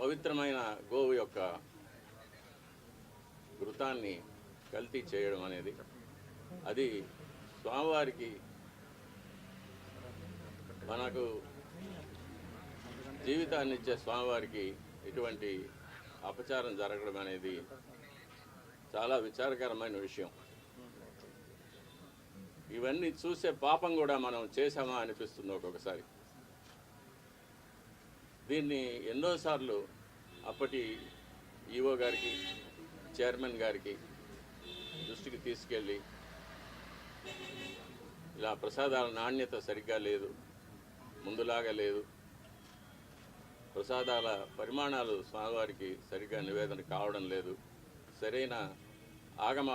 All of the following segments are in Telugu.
పవిత్రమైన గోవు యొక్క ఘృతాన్ని కల్తీ చేయడం అనేది అది స్వామివారికి మనకు జీవితాన్ని ఇచ్చే స్వామివారికి ఇటువంటి అపచారం జరగడం అనేది చాలా విచారకరమైన విషయం. ఇవన్నీ చూసే పాపం కూడా మనం చేశామా అనిపిస్తుంది ఒక్కొక్కసారి. దీన్ని ఎన్నోసార్లు అప్పటి ఈఓ గారికి చైర్మన్ గారికి దృష్టికి తీసుకెళ్ళి ఇలా ప్రసాదాల నాణ్యత సరిగ్గా లేదు ముందులాగా లేదు. ప్రసాదాల పరిమాణాలు స్వామివారికి సరిగ్గా నివేదన కావడం లేదు. సరైన ఆగమ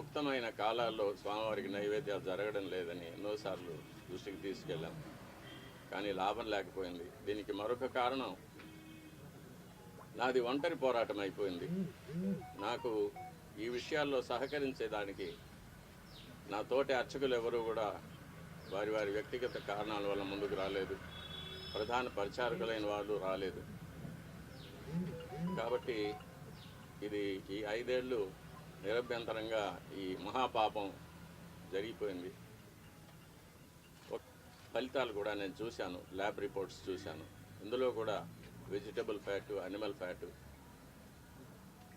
ఉక్తమైన కాలాల్లో స్వామివారికి నైవేద్యాలు జరగడం లేదని ఎన్నోసార్లు దృష్టికి తీసుకెళ్ళాం. కానీ లాభం లేకపోయింది. దీనికి మరొక కారణం నాది ఒంటరి పోరాటం అయిపోయింది. నాకు ఈ విషయాల్లో సహకరించేదానికి నా తోటి అర్చకులు ఎవరూ కూడా వారి వారి వ్యక్తిగత కారణాల వల్ల ముందుకు రాలేదు. ప్రధాన పరిచారకులైన వాళ్ళు రాలేదు. కాబట్టి ఇది ఈ ఐదేళ్ళు నిరభ్యంతరంగా ఈ మహాపాపం జరిగిపోయింది. ఫలితాలు కూడా నేను చూశాను ల్యాబ్ రిపోర్ట్స్ చూశాను. ఇందులో కూడా వెజిటబుల్ ఫ్యాటు అనిమల్ ఫ్యాటు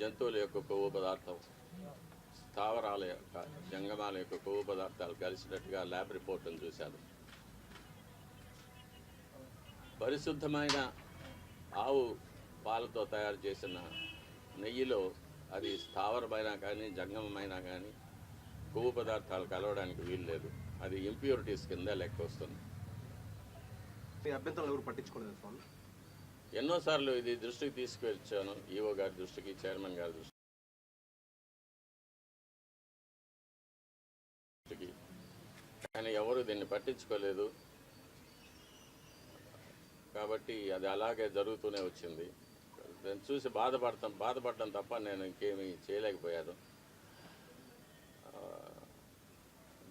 జంతువుల యొక్క కొవ్వు పదార్థం స్థావరాల యొక్క జంగమాల యొక్క కొవ్వు పదార్థాలు కలిసినట్టుగా ల్యాబ్ రిపోర్ట్ను చూశాను. పరిశుద్ధమైన ఆవు పాలతో తయారు చేసిన నెయ్యిలో అది స్థావరమైనా కానీ జంగమైనా కానీ కొవ్వు పదార్థాలు కలవడానికి వీలు లేదు. అది ఇంప్యూరిటీస్ కింద లెక్క వస్తుంది. అభ్యంతరాలు ఎవరు పట్టించుకోలేదు స్వామి? ఎన్నోసార్లు ఇది దృష్టికి తీసుకువచ్చాను ఈఓ గారి దృష్టికి చైర్మన్ గారి దృష్టికి. కానీ ఎవరు దీన్ని పట్టించుకోలేదు. కాబట్టి అది అలాగే జరుగుతూనే వచ్చింది. దాన్ని చూసి బాధపడతాం బాధపడటం తప్ప నేను ఇంకేమీ చేయలేకపోయాను.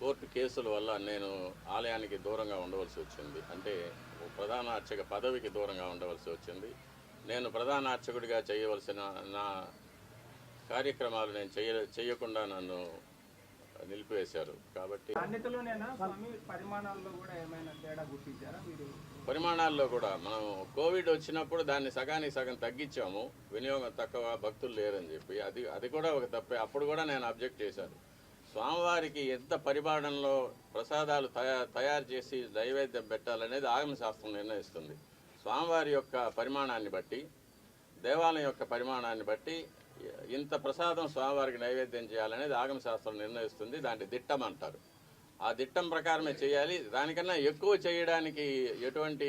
కోర్టు కేసుల వల్ల నేను ఆలయానికి దూరంగా ఉండవలసి వచ్చింది. అంటే ప్రధాన అర్చక పదవికి దూరంగా ఉండవలసి వచ్చింది. నేను ప్రధాన అర్చకుడిగా చేయవలసిన నా కార్యక్రమాలు నేను చేయ చేయకుండా నన్ను నిలిపివేశారు. కాబట్టి పరిమాణాల్లో కూడా మనం కోవిడ్ వచ్చినప్పుడు దాన్ని సగానికి సగం తగ్గించాము. వినియోగం తక్కువ భక్తులు లేరని చెప్పి. అది అది కూడా ఒక తప్పే. అప్పుడు కూడా నేను అబ్జెక్ట్ చేశాను. స్వామివారికి ఎంత పరిమాణంలో ప్రసాదాలు తయారు చేసి నైవేద్యం పెట్టాలనేది ఆగమ శాస్త్రం నిర్ణయిస్తుంది. స్వామివారి యొక్క పరిమాణాన్ని బట్టి దేవాలయం యొక్క పరిమాణాన్ని బట్టి ఇంత ప్రసాదం స్వామివారికి నైవేద్యం చేయాలనేది ఆగమ శాస్త్రం నిర్ణయిస్తుంది. దాన్ని దిట్టం అంటారు. ఆ దిట్టం ప్రకారమే చేయాలి. దానికన్నా ఎక్కువ చేయడానికి ఎటువంటి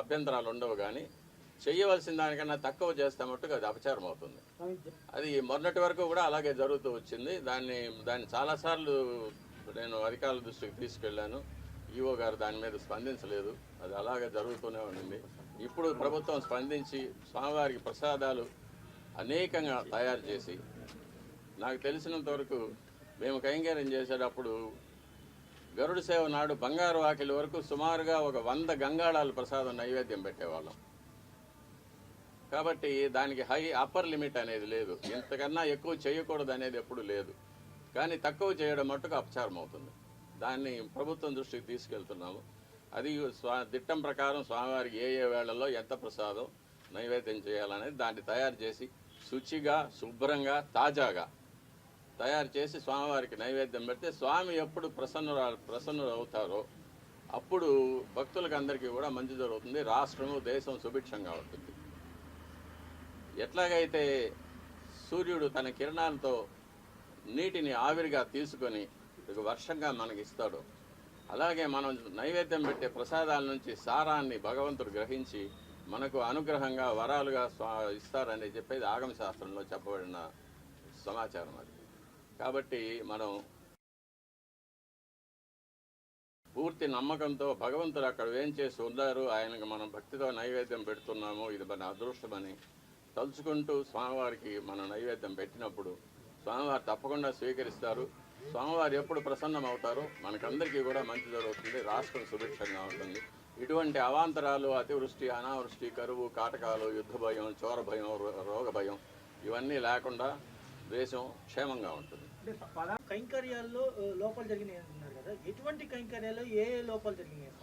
అభ్యంతరాలు ఉండవు కానీ చేయవలసిన దానికన్నా తక్కువ చేస్తే అది అపచారం అవుతుంది. అది మొన్నటి వరకు కూడా అలాగే జరుగుతూ వచ్చింది. దాన్ని దాన్ని చాలాసార్లు నేను అధికారుల దృష్టికి తీసుకెళ్ళాను. ఈఓ గారు దాని మీద స్పందించలేదు. అది అలాగే జరుగుతూనే ఉండింది ఇప్పుడు ప్రభుత్వం స్పందించి స్వామివారికి ప్రసాదాలు అనేకంగా తయారు చేసి నాకు తెలిసినంత వరకు మేము కైంకర్యం చేసేటప్పుడు గరుడు సేవ నాడు బంగారు వాకిలి వరకు సుమారుగా ఒక వంద గంగాళాల ప్రసాదం నైవేద్యం పెట్టేవాళ్ళం. కాబట్టి దానికి హై అప్పర్ లిమిట్ అనేది లేదు. ఇంతకన్నా ఎక్కువ చేయకూడదు అనేది ఎప్పుడు లేదు. కానీ తక్కువ చేయడం మట్టుకు అపచారం అవుతుంది. దాన్ని ప్రభుత్వం దృష్టికి తీసుకెళ్తున్నాము. అది స్వా దిట్టం ప్రకారం స్వామివారికి ఏ ఏ వేళల్లో ఎంత ప్రసాదం నైవేద్యం చేయాలనేది దాన్ని తయారు చేసి శుచిగా శుభ్రంగా తాజాగా తయారు చేసి స్వామివారికి నైవేద్యం పెడితే స్వామి ఎప్పుడు ప్రసన్నురా ప్రసన్నులు అవుతారో అప్పుడు భక్తులకు అందరికీ కూడా మంచి జరుగుతుంది. రాష్ట్రము దేశం సుభిక్షంగా ఉంటుంది. ఎట్లాగైతే సూర్యుడు తన కిరణాలతో నీటిని ఆవిరిగా తీసుకొని వర్షంగా మనకి ఇస్తాడు అలాగే మనం నైవేద్యం పెట్టే ప్రసాదాల నుంచి సారాన్ని భగవంతుడు గ్రహించి మనకు అనుగ్రహంగా వరాలుగా స్వా ఇస్తారని చెప్పేది ఆగమ శాస్త్రంలో చెప్పబడిన సమాచారం అది. కాబట్టి మనం పూర్తి నమ్మకంతో భగవంతుడు అక్కడ ఏం చేసి ఉన్నారు ఆయనకు మనం భక్తితో నైవేద్యం పెడుతున్నాము ఇది మన అదృష్టమని తలుచుకుంటూ స్వామివారికి మనం నైవేద్యం పెట్టినప్పుడు స్వామివారు తప్పకుండా స్వీకరిస్తారు. స్వామివారు ఎప్పుడు ప్రసన్నం అవుతారో మనకందరికీ కూడా మంచి జరుగుతుంది. రాష్ట్రం సుభిక్షంగా ఉంటుంది. ఇటువంటి అవాంతరాలు అతివృష్టి అనావృష్టి కరువు కాటకాలు యుద్ధ భయం చోర భయం రోగ భయం ఇవన్నీ లేకుండా దేశం క్షేమంగా ఉంటుంది. కైంకర్యాల్లో లోపాలు జరిగినాయి అంటున్నారు కదా. ఎటువంటి కైంకర్యాల్లో ఏ లోపాలు జరిగినాయి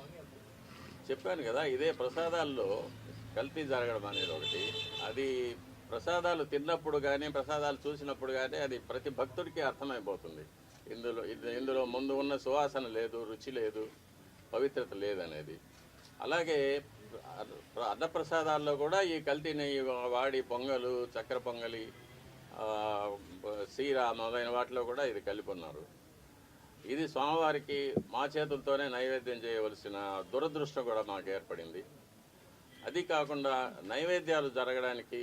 చెప్పాను కదా ఇదే ప్రసాదాల్లో కల్తీ జరగడం అనేది ఒకటి. అది ప్రసాదాలు తిన్నప్పుడు కానీ ప్రసాదాలు చూసినప్పుడు కానీ అది ప్రతి భక్తుడికి అర్థమైపోతుంది. ఇందులో ఇందులో ముందు ఉన్న సువాసన లేదు రుచి లేదు పవిత్రత లేదనేది. అలాగే అన్నప్రసాదాల్లో కూడా ఈ కల్తీ నెయ్యి వాడి పొంగలు చక్కెర పొంగలి ఆ, సీర మొదలైన వాటిలో కూడా ఇది కలిపి ఉన్నారు ఇది స్వామివారికి మా చేతులతోనే నైవేద్యం చేయవలసిన దురదృష్టం కూడా మాకు ఏర్పడింది. అది కాకుండా నైవేద్యాలు జరగడానికి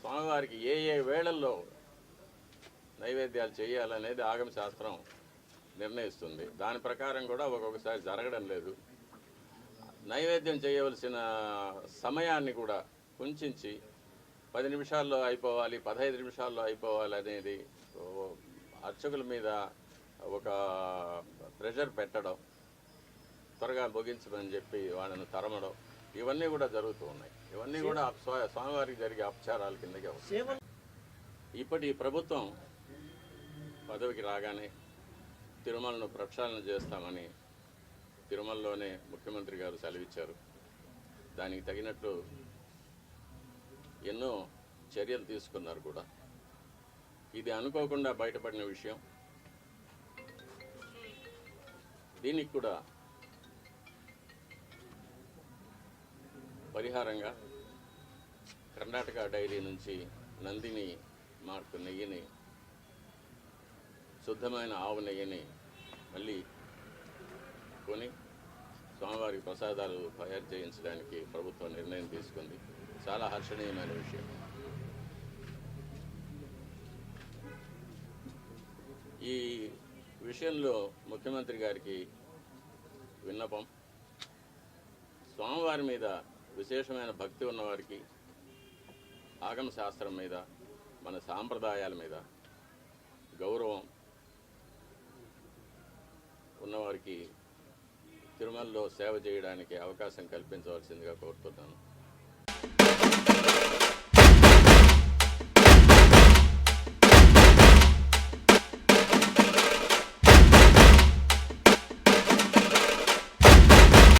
స్వామివారికి ఏ ఏ వేళల్లో నైవేద్యాలు చేయాలనేది ఆగమ శాస్త్రం నిర్ణయిస్తుంది. దాని ప్రకారం కూడా ఒక్కొక్కసారి జరగడం లేదు. నైవేద్యం చేయవలసిన సమయాన్ని కూడా కుంచించి పది నిమిషాల్లో అయిపోవాలి పదహైదు నిమిషాల్లో అయిపోవాలి అనేది అర్చకుల మీద ఒక ప్రెషర్ పెట్టడం త్వరగా ముగించమని చెప్పి వాళ్ళని తరమడం ఇవన్నీ కూడా జరుగుతూ ఉన్నాయి. ఇవన్నీ కూడా స్వా- స్వామివారికి జరిగే అపచారాల కిందకే వస్తాయి. ఇప్పటి ప్రభుత్వం పదవికి రాగానే తిరుమలను ప్రక్షాళన చేస్తామని తిరుమలలోనే ముఖ్యమంత్రి గారు సెలవిచ్చారు. దానికి తగినట్లు ఎన్నో చర్యలు తీసుకున్నారు కూడా. ఇది అనుకోకుండా బయటపడిన విషయం. దీనికి కూడా పరిహారంగా కర్ణాటక డైరీ నుంచి నందిని మార్కు నెయ్యిని శుద్ధమైన ఆవు నెయ్యిని మళ్ళీ కొని స్వామివారి ప్రసాదాలు తయారు చేయించడానికి ప్రభుత్వం నిర్ణయం తీసుకుంది. చాలా హర్షణీయమైన విషయం. ఈ విషయంలో ముఖ్యమంత్రి గారికి విన్నపం. స్వామివారి మీద విశేషమైన భక్తి ఉన్నవారికి ఆగమ శాస్త్రం మీద మన సాంప్రదాయాల మీద గౌరవం ఉన్నవారికి తిరుమలలో సేవ చేయడానికి అవకాశం కల్పించవలసిందిగా కోరుతున్నాను.